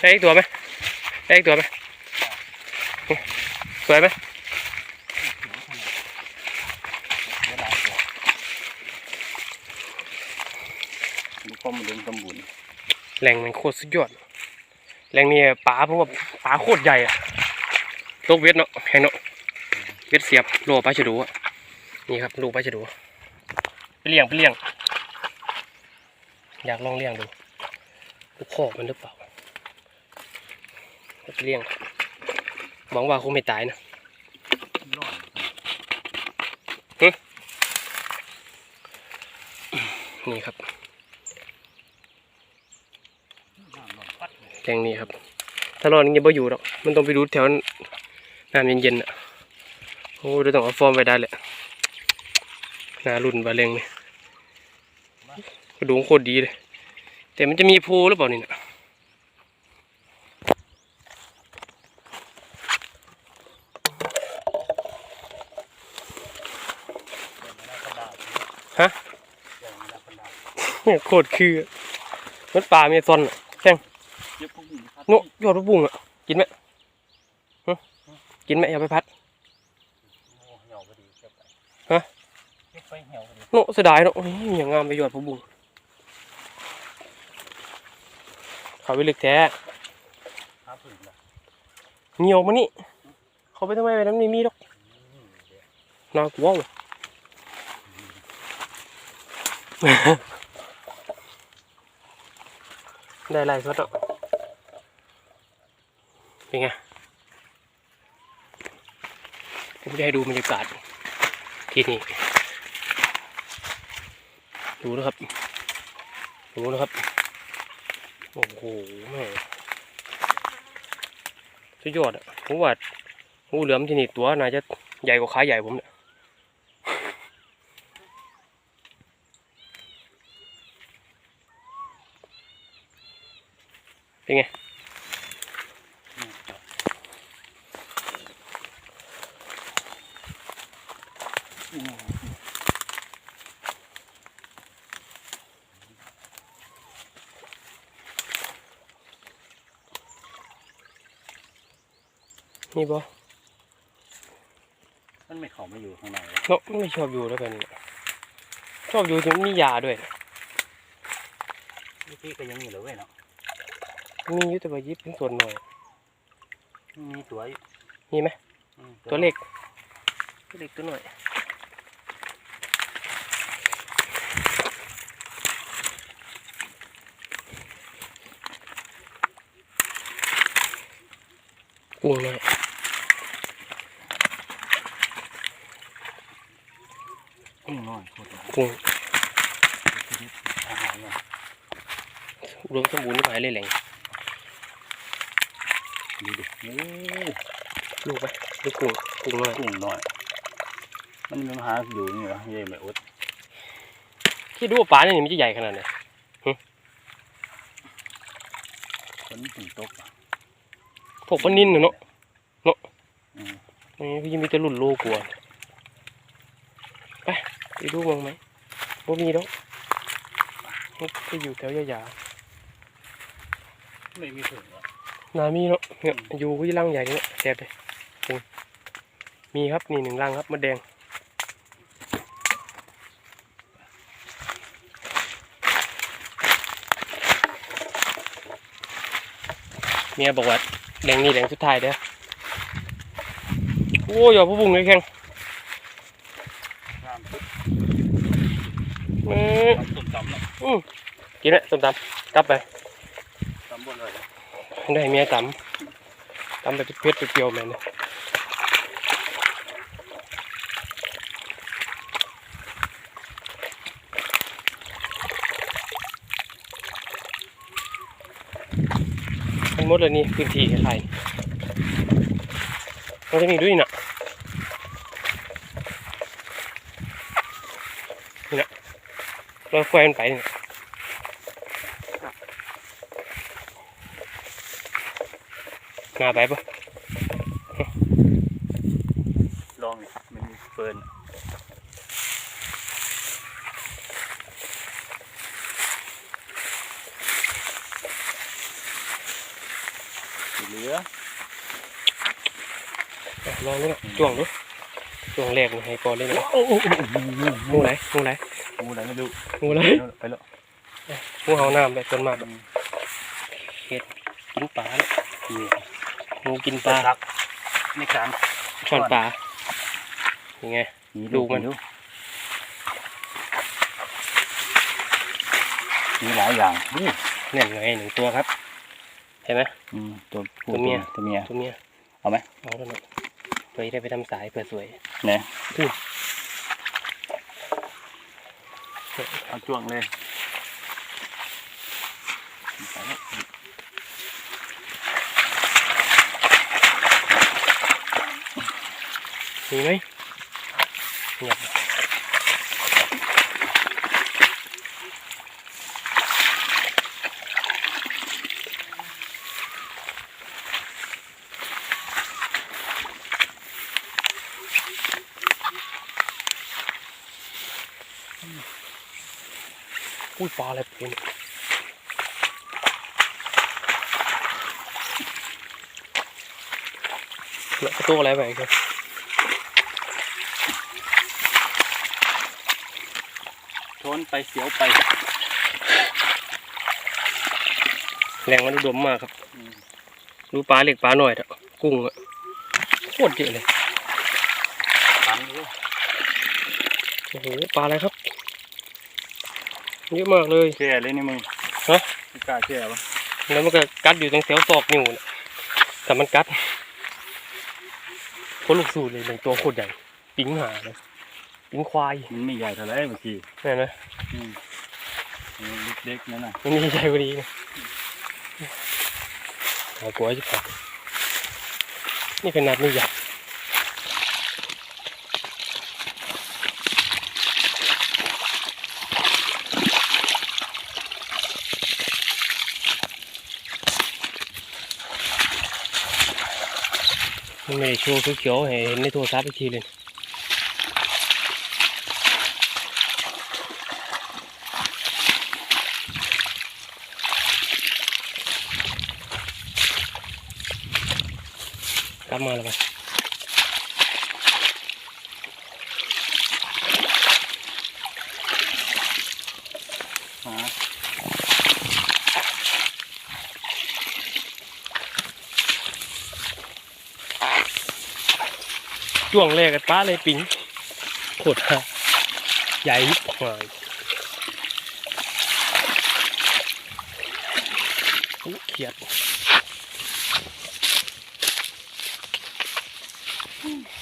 ได้อีกตัวไหมได้อีกตัวไหมสวยไหมดูข้อมูลเรื่องมบูรณ์แหล่งมันโคตรสุดยอดแหล่งนี้ปลาเพราะว่าปลาโคตรใหญ่อะตกเวทเนาะแหงเนาะเวทเสียบโลปลาฉดูอะนี่ครับลูกปลาฉดูไปเลี้ยงไปเลี้ยง อยากลองเลี้ยงดูลูกคอกมันหรือเปล่า เลี้ยงหวังว่าคงไม่ตายนะนี่ครับเลยแหล่งนี้ครับ ถ้ารอดนี่ยังไม่อยู่หรอก มันต้องไปดูแถวน้ำเย็นๆอะ โอ้เดี๋ยวต้องเอาฟอร์มไว้ได้แหละน่ารุ่นบาเลงนี่กระดูกโคตรดีเลย แต่มันจะมีโพหรือเปล่านี่นะฮะ เนี่ย โคตรคือมันปลาเมซอนอะแข้งเยอะพวกนี้ครับโนยอดพระบุ้งอะ กินไหมฮะกินไหมอย่าไปพัดโอ้เหี่ยวพอดีเก็บไปฮะเก็บไปเหี่ยวพอดีโนเสียดายเนาะโอ้ยอย่างงามไปยอดพระบุ้งเขาไปลึกแท้หาผืนละเหนียวมานี่เขาไปทำไมไปนั้นไม่มีหรอกอืมเดี๋ยวน่ากลัวว่ะ ได้ไรสักเนาะเป็นไงผมจะให้ดูบรรยากาศที่นี่ ดูนะครับ ดูนะครับ โอ้โหแม่สุดยอดอะผมว่างูเหลือมที่นี่ตัวน่าจะใหญ่กว่าขาใหญ่ผมเนี่ย เป็นไงอืมนี่บ่มันไม่เข้ามาอยู่ข้างในแล้วเนาะไม่ชอบอยู่แล้วกันนี่ชอบอยู่ที่มันมียาด้วยนี่พี่ก็ยังมีเหลือเว้ยเนาะ มีอยู่แต่ว่ายิบเป็นส่วนหน่อย มีตัวอยู่มีไหมอืมตัวเล็กตัวเล็กตัวหน่อยกุ้งหน่อยกุ้งน้อยโคตรกุ้งอาหารเนี่ยอุดมสมบูรณ์ที่หายเลยแหล่งดูดิโอ้ ลูกไหมลูกกุ้งกุ้งหน่อยกุ้งน้อย มันมันหาอยู่นี่เหรอเย่ไม่อดคิดดูว่าปลาเนี่ยมันจะใหญ่ขนาดไหนฝนถึงตกอะพวกปลานิ่นน่ะเนาะอืมนี่พี่ยังมีแต่รุ่นโลกลัวไปไปดูมั้งไหมว่ามีดอกมันก็อยู่แถวยาไม่มีถึงหรอกๆ นามีเนาะเนี่ยอยู่ที่รังใหญ่เนี่ยแซ่บเลยจริงมีครับนี่หนึ่งรังครับมดแดงเมียบอกว่าแหล่งนี้แหล่งสุดท้ายเด้อโอ้ยอย่าพูดบุ้งเลยแข่งงามปุ๊บเออต้มตำเนาะอืมกินไหมส้มตำกลับไปตำบนเลย ได้เมียตำตำแบบเผ็ดๆเปรี้ยวๆแม่นนะมันหมดเลยนี่พื้นที่ไทยมันจะมีด้วยนะนี่นะเราไฟมันไปนี่ นะมาไปปะลองดิมันมีเฟิร์นเหลืออะลองดูนะจ้วงดูจ้วงแรกนี่ให้ก่อนเลยนะโอ้โหงูไหนงูไหนงูอะไรไม่รู้งูไหนไปแล้วงูเห่าน้ำแบบจนมากแบบเห็ดกินปลาเนี่ยนี่ งูกินปปลาลาทักในการช่อนปลายังไงดูมันมีหลายอย่างนี่เนี่ยไงหนึ่งตัวครับเห็นไหมอืมตัวผู้ตัวเมียตัวเมียตัวเนี้ยเอาไหมเอาแล้วนะเพื่อจะได้ไปทำสายเพื่อสวยไหนอืมเอาจ้วงเลยไปแล้ว มีไหมเงียบอุ้ยปลาอะไรป็นแล้วตัวอะไรไปครับ ชนไปเสียวไป แรงมันอุดมมากครับอืมดูปลาเล็กปลาหน่อยเถอะกุ้งอะโคตรเยอะเลยตันเลยโอ้โหปลาอะไรครับเยอะมากเลยแช่เลยนี่มึงฮะไม่กล้าแช่ปะแล้วมันก็กัดอยู่ตรงแถวศอกนิ้วน่ะแต่มันกัดโคตรลูกสูตรเลยหนึ่งตัวโคตรใหญ่ปิ้งหาเลย ปิ้งควายมันไม่ใหญ่เท่าไหรเมื่อกี้เห็นไหมอืมเล็กๆนั่นน่ะมันนี่ใหญ่กว่านี้นะเอากลัวจะปะนี่ขนาดไม่ใหญ่มันไม่ได้โชว์เขียวๆให้เห็นในโทรศัพท์อีกทีเลย บมาแล้วไปหาช่วงแรกกันป้าเลยปิงโคตรฮะใหญ่ยิบหายอู้เขียด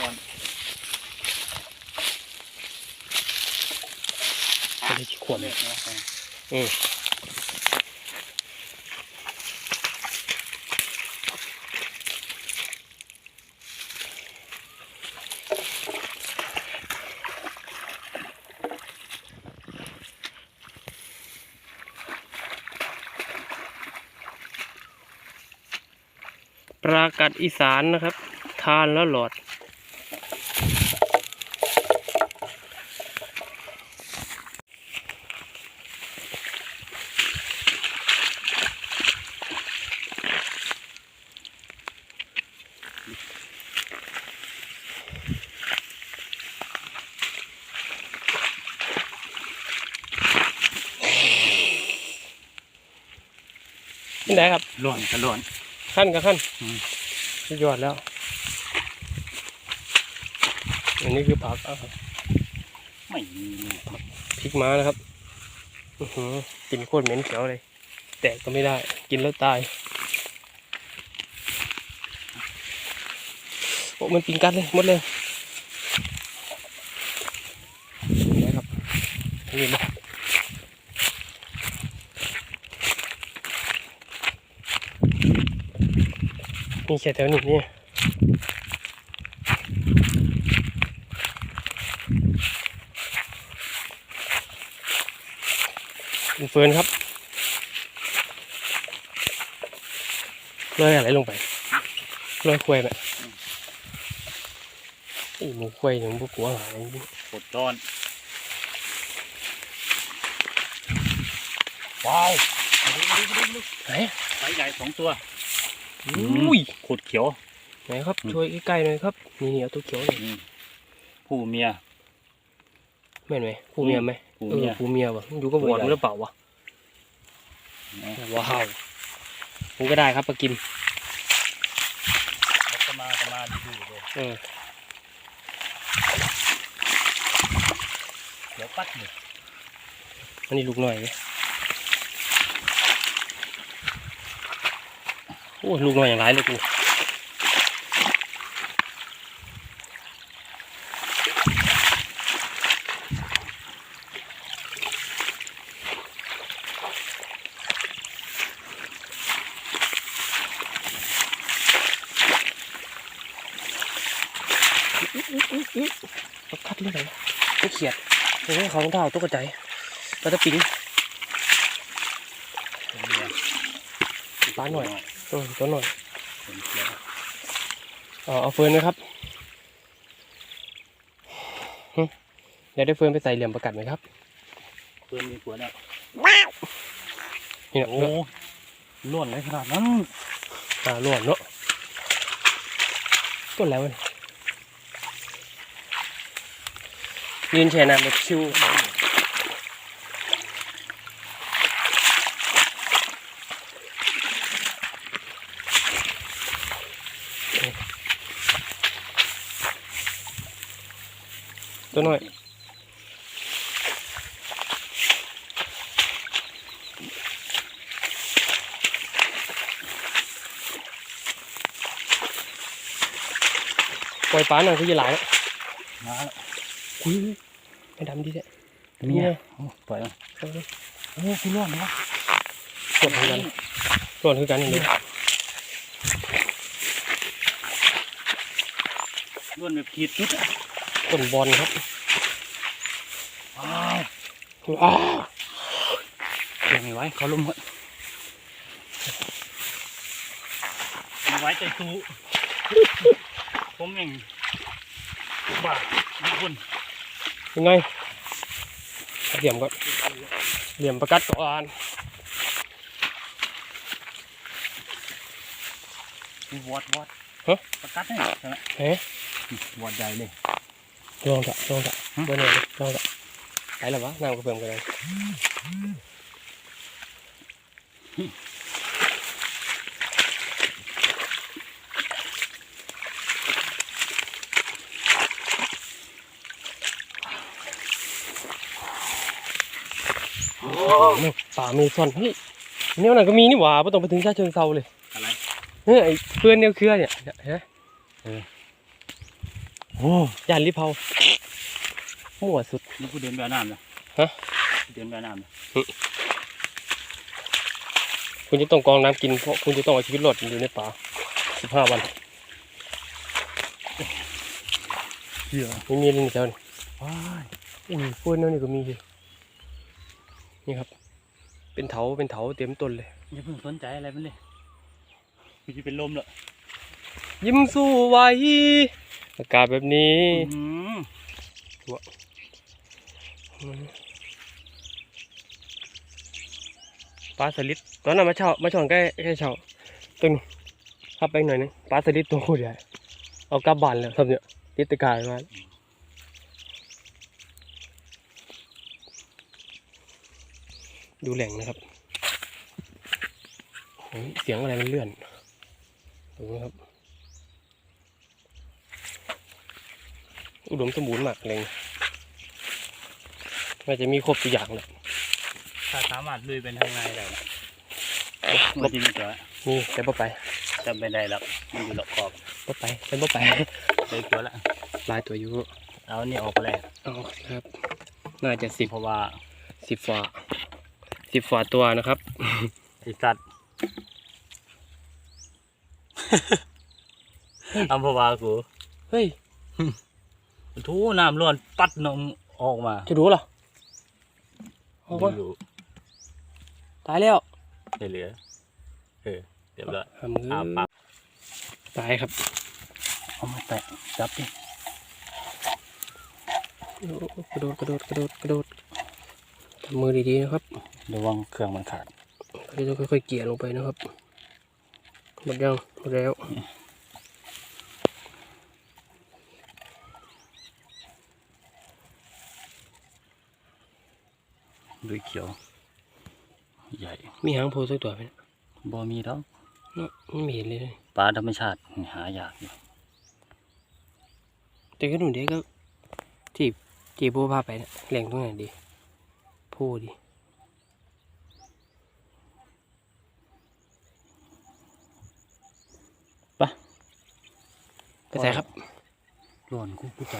นอน ไม่ได้ขี้ขวดเล็เลยกนะอืมปรากัดอีสานนะครับ ทานแล้วหลอด นี่ไหนครับหล่นกระหล่นขั้นกับขั้นอืมสุดยอดแล้ว อันนี้คือผักอะไม่มีลูกพริกม้านะครับอือหือกินโคตรเหม็นเขียวเลย แต่ก็ไม่ได้ กินแล้วตาย โอ้มันปิงกัดเลยหมดเลยนะครับนี่มา นี่แค่แถวนี้นี่เป็นเฟิร์นครับเลยอะไรลงไปเลยควยแบบไอ้หมูควยหนูพวกกัวหาอะไรนี่กดร้อนว้าวไหนไซส์ใหญ่สองตัว อุ้ยโคตรเขียว ไหนครับอืมช่วยใกล้ๆหน่อยครับ นี่นี่เอาตัวเขียวนี่อืมผู้เมียแม่นไหมผู้เมียไหมผู้เอเมีอยผู้เมียวะอยู่ก็วอนหรือเปล่าวะนะว้าวผมก็ได้ครับปลากิมแล้วก็มาก็มาดูเลยเออเดี๋ยวปัดเลยอันนี้ลูกหน่อยไหม โอ้ลูกน่อยอย่างไรเลยกูเขาคัดเรื่องอะไรไม่เขียดโอ้เขาต้องเท้าตุ๊กใจปลาตะปิงปลาหน่อย เออตัวหน่อยเป็นเขียวเอาเอาเฟิร์นนะครับหึอยากได้เฟิร์นไปใส่เหลี่ยมประกัดไหมครับเพื่อนมีผัวเนี่ยนี่นะโอ้ล้วนเลยขนาดนั้นปลาล้วนเนาะต้นแล้วมันยืนแช่น้ำแบบชิว ตัวหน่อยปล่อยปลาหน่อยคือจะหลายแล้วมาแล้วอุ้ยไม่ดำดีแท้เมียโอ้ปล่อยมาเอาเลยโอ้คุณล้วนนะส่วนคือกันส่วนคือกันนี่เลยล้วนแบบขีดจุดอะ ต้นบอลครับว้าวอ้าวเก็บไม่ไหวเขาลุ่มหมดไม่ไหวใจสู้ ผมเองบ้าทุกคนยังไงเหลี่ยมก็เหลี่ยมประกัดก่อนมีวอดวอดฮะประกัดนี่ใช่ไหมเฮ้ยวอดใหญ่เลย ลองจะลองจะฮะเบอร์หนึ่งดิลองจะไปแล้ววะน้ำกระเพื่อมกันเลยนี่ป่าเมซอนเฮ้ยเนี่ยมันก็มีนี่หว่าไม่ต้องไปถึงชาเชิงเซาเลย อะไรเฮ้ยไอ้เพื่อนเนี่ยเครือเนี่ยเนี่ยเห็นไหม โอ้ยานริเผามั่วสุดนี่กูเดินแบบน้ำนะฮะเดินแบบน้ำนะคุณจะต้องกรองน้ำกินเพราะคุณจะต้องเอาชีวิตรอดอยู่ในป่าสิบห้าวันเหี้ยไม่มีอะไรในแถวนี้ว้ายอุ้ยพวกนั้นนี่ก็มีสินี่ครับ เป็นเถาเป็นเถาเต็มต้นเลยอย่าเพิ่งสนใจอะไรมันเลยกูจะเป็นลมแล้วยิ้มสู้ไว้ อากาศแบบนี้ปลาสลิดตอนนั้นมาเช่ามาช่อนใกล้ใกล้เช่าตึงขับไปหน่อยนึงปลาสลิดตัวโคตรใหญ่เอากลับบ้านแล้วครับเนี่ยติดตะกายมาดูแหล่งนะครับเสียงอะไรมันเลื่อนดูนะครับ อุดมสมบูรณ์มากแหล่งน่าจะมีครบทุกอย่างเลยถ้าสามารถลุยเป็นทางในได้นะมันจะมีตัวนี่แต่บ่ไปจำไม่ได้แล้วมันอยู่หลอกขอบบ่ไปแต่บ่ไปเลยตัวละหลายตัวอยู่เอานี่ออกไปแล้วอ๋อครับ น่าจะสิบเพราะว่าสิบฝาสิบฝาตัวนะครับไอสัตว์อัมพวากูเฮ้ย ทูน้ำร้อนปัดนมออกมาจะรู้เหรอเอาวะอยู่ตายแล้วไม่เหลือเออเดี๋ยวละหามืออาปากตายครับเอามาแตะจับดิโอ้กระโดดกระโดดกระโดดกระโดดทำมือดีๆนะครับระวังเครื่องมันขาดเราจะค่อยๆเกี่ยลงไปนะครับหมดยังหมดแล้ว ลุยเขียว ใหญ่มีหางโพสักตัวไหมบ่มีแล้วเนาะไม่เห็นเลยเลยปลาธรรมชาติหายากอยู่แต่ก็หนูเด็กก็ที่ที่โบพาไปเนี่ยแหล่งตรงไหนดีโพดีไปไปใส่ครับร้อนกูกูจับ